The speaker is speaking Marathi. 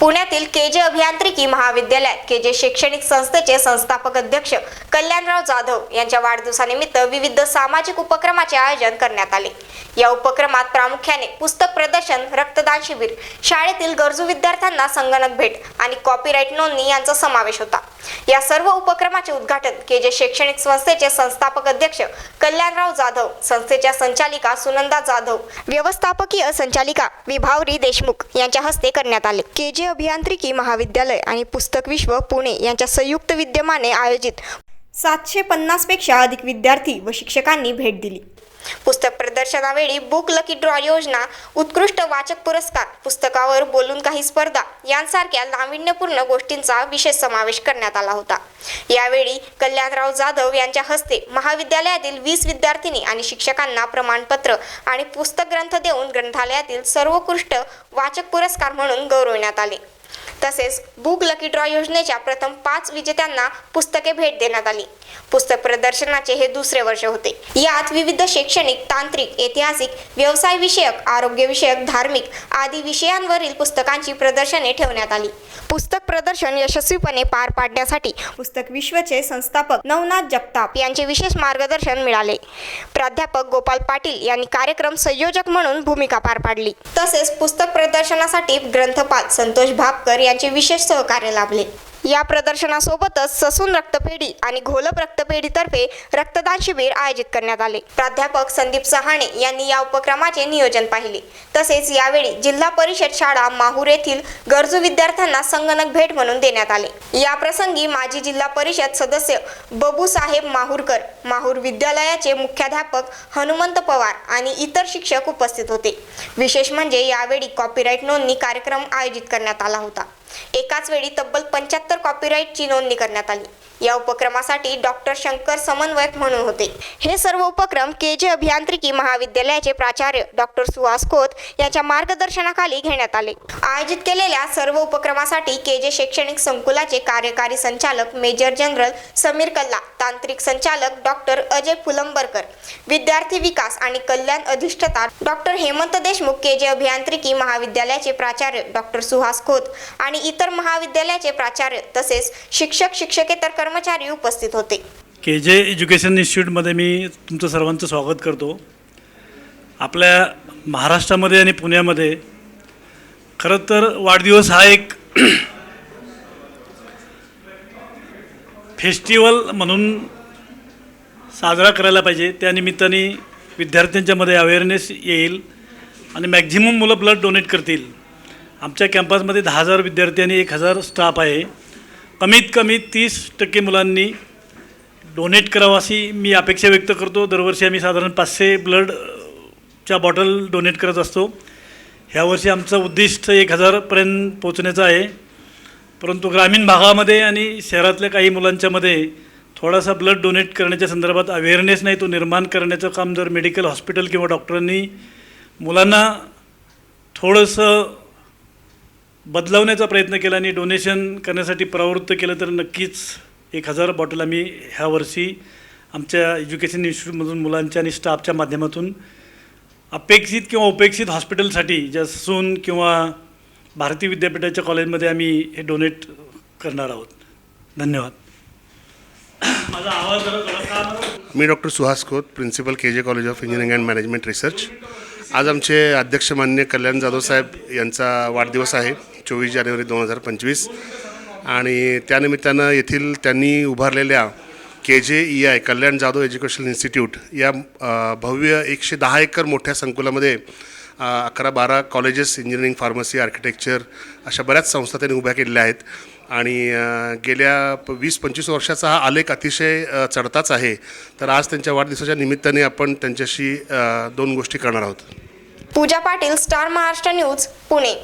पुण्यातील के जे अभियांत्रिकी महाविद्यालयात के जे शैक्षणिक संस्थेचे संस्थापक अध्यक्ष कल्याणराव जाधव यांच्या वाढदिवसानिमित्त विविध सामाजिक उपक्रमाचे आयोजन करण्यात आले. या उपक्रमात प्रामुख्याने पुस्तक प्रदर्शन रक्तदान शिबिर शाळेतील गरजू विद्यार्थ्यांना संगणक भेट आणि कॉपीराईट नोंदणी यांचा समावेश होता. या सर्व उपक्रमाचे उद्घाटन के जे शैक्षणिक संस्थेचे संस्थापक अध्यक्ष कल्याणराव जाधव संस्थेच्या संचालिका सुनंदा जाधव व्यवस्थापकीय संचालिका विभावरी देशमुख यांच्या हस्ते करण्यात आले. के जे अभियांत्रिकी महाविद्यालय आणि पुस्तक विश्व पुणे यांच्या संयुक्त विद्यमाने आयोजित सातशे पन्नासपेक्षा अधिक विद्यार्थी व शिक्षकांनी भेट दिली. पुस्तक प्रदर्शनावेळी बुक लकी ड्रॉ योजना उत्कृष्ट वाचक पुरस्कार पुस्तकावर बोलून काही स्पर्धा यांसारख्या नाविन्यपूर्ण गोष्टींचा विशेष समावेश करण्यात आला होता. यावेळी कल्याणराव जाधव यांच्या हस्ते महाविद्यालयातील वीस विद्यार्थिनी आणि शिक्षकांना प्रमाणपत्र आणि पुस्तक ग्रंथ देऊन ग्रंथालयातील सर्वोत्कृष्ट वाचक पुरस्कार म्हणून गौरवण्यात आले. तसेच बुक लकी ड्रॉ योजनेच्या प्रथम पाच विजेत्यांना पुस्तके भेट देण्यात आली. पुस्तक प्रदर्शनाचे हे दुसरे वर्ष होते. यात विविध शैक्षणिक तांत्रिक ऐतिहासिक व्यवसाय विषयक आरोग्य विषयक धार्मिक आदी विषयांवरील पुस्तकांची प्रदर्शने ठेवण्यात आली. पुस्तक प्रदर्शन यशस्वीपणे पार पाडण्यासाठी पुस्तक विश्वचे संस्थापक नवनाथ जगताप यांचे विशेष मार्गदर्शन मिळाले. प्राध्यापक गोपाल पाटील यांनी कार्यक्रम संयोजक म्हणून भूमिका पार पाडली. तसेच पुस्तक प्रदर्शनासाठी ग्रंथपाल संतोष भापकर यांचे विशेष सहकार्य लाभले. या प्रदर्शनासोबतच ससून रक्तपेढी आणि घोलप रक्तपेढीतर्फे रक्तदान शिबिर आयोजित करण्यात आले. प्राध्यापक संदीप सहाणे यांनी या उपक्रमाचे नियोजन पाहिले. तसेच यावेळी जिल्हा परिषद शाळा माहूर येथील गरजू विद्यार्थ्यांना संगणक भेट म्हणून देण्यात आले. या प्रसंगी माजी जिल्हा परिषद सदस्य बबूसाहेब माहूरकर माहूर विद्यालयाचे मुख्याध्यापक हनुमंत पवार आणि इतर शिक्षक उपस्थित होते. विशेष म्हणजे यावेळी कॉपीराईट नोंदणी कार्यक्रम आयोजित करण्यात आला होता. एकाच वेळी तब्बल पंच्याहत्तर कॉपीराईटची नोंदणी करण्यात आली. या उपक्रमासाठी डॉक्टर शंकर समन्वयक म्हणून होते. हे सर्व उपक्रम के जे अभियांत्रिकी महाविद्यालयाचे प्राचार्य डॉक्टर सुहास खोत यांच्या मार्गदर्शनाखाली घेण्यात आले. आयोजित केलेल्या सर्व उपक्रमासाठी के जे शैक्षणिक संकुलाचे कार्यकारी संचालक मेजर जनरल समीर कल्ला तांत्रिक संचालक डॉक्टर अजय फुलंबरकर विद्यार्थी विकास आणि कल्याण अधिष्ठता doctor Hemant Deshmukh K J अभियांत्रिकी महाविद्यालयाचे प्राचार्य डॉक्टर सुहास खोत आणि इतर महाविद्यालयाचे प्राचार्य तसेच शिक्षक शिक्षकेतर कर्मचारी उपस्थित होते. के जे एज्युकेशन इन्स्टिट्यूटमध्ये मी तुमचं सर्वांचं स्वागत करतो. आपल्या महाराष्ट्रामध्ये आणि पुण्यामध्ये खरं तर वाढदिवस हा एक फेस्टिवल म्हणून साजरा करायला पाहिजे. त्यानिमित्ताने विद्यार्थ्यांच्यामध्ये अवेअरनेस येईल आणि मॅक्झिमम मुलं ब्लड डोनेट करतील. आमच्या कॅम्पसमध्ये दहा हजार विद्यार्थी आणि एक हजार स्टाफ आहे. कमीत कमी तीस टक्के मुलांनी डोनेट करावं अशी मी अपेक्षा व्यक्त करतो. दरवर्षी आम्ही साधारण पाचशे ब्लडच्या बॉटल डोनेट करत असतो. ह्यावर्षी आमचं उद्दिष्ट एक हजारपर्यंत पोचण्याचं आहे. परंतु ग्रामीण भागामध्ये आणि शहरातल्या काही मुलांच्यामध्ये थोडासा ब्लड डोनेट करण्याच्या संदर्भात अवेअरनेस नाही तो निर्माण करण्याचं काम जर मेडिकल हॉस्पिटल किंवा डॉक्टरांनी मुलांना थोडंसं बदलवण्याचा प्रयत्न केला आणि डोनेशन करण्यासाठी प्रवृत्त केलं तर नक्कीच एक हजार बॉटल आम्ही ह्या वर्षी आमच्या एज्युकेशन इन्स्टिट्यूटमधून मुलांच्या आणि स्टाफच्या माध्यमातून अपेक्षित किंवा उपेक्षित हॉस्पिटलसाठी ज्या सून किंवा भारती विद्यापीठाच्या कॉलेजमध्ये आम्ही हे डोनेट करणार आहोत. धन्यवाद. माझा आवाज जरा थोडा का मी doctor Suhas Khot principal K J college of engineering and management research आज आमचे अध्यक्ष मान्य कल्याण जाधव साहेब यांचा वाढदिवस आहे. चोवीस जानेवारी दोन हजार पंचवीस. आणि त्यानिमित्तानं येथील त्यांनी उभारलेल्या K J E I Kalyan Jadhav education institute या भव्य एकशे दहा एकर मोठ्या संकुलामध्ये अकरा बारा कॉलेजेस इंजिनिअरिंग फार्मसी आर्किटेक्चर अशा बऱ्याच संस्था त्यांनी उभ्या केलेल्या आहेत. आणि गेल्या प वीस पंचवीस वर्षाचा हा आलेख अतिशय चढताच आहे. तर आज त्यांच्या वाढदिवसाच्या निमित्ताने आपण त्यांच्याशी दोन गोष्टी करणार आहोत. Pooja Patil star Maharashtra news Pune.